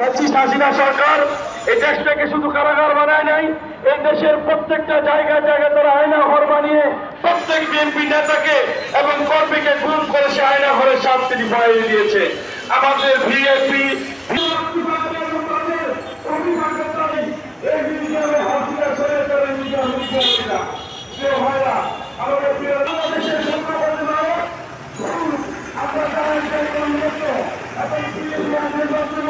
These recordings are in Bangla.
পঁচিশ হাসিনা সরকার এই দেশটাকে শুধু কারাগার বানায় নাই এই দেশের প্রত্যেকটা জায়গায় জায়গায় তারা আয়না ঘর বানিয়ে প্রত্যেক বিএনপি নেতাকে এবং কর্মীকে গুম করে সে আয়না ঘরে শান্তি পাইয়ে দিয়েছে আমাদের আমরা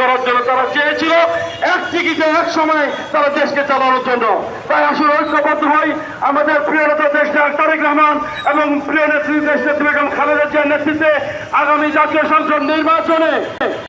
করার জন্য তারা চেয়েছিল। এক চিকিৎসা এক সময় তারা দেশকে চালানোর জন্য। তাই আসলে ঐক্যবদ্ধ হয় আমাদের প্রিয় নেতা দেশ তারেক রহমান এবং প্রিয় নেত্রী দেশ নেত্রী বেগম খালেদা জিয়ার নেতৃত্বে আগামী জাতীয় সংসদ নির্বাচনে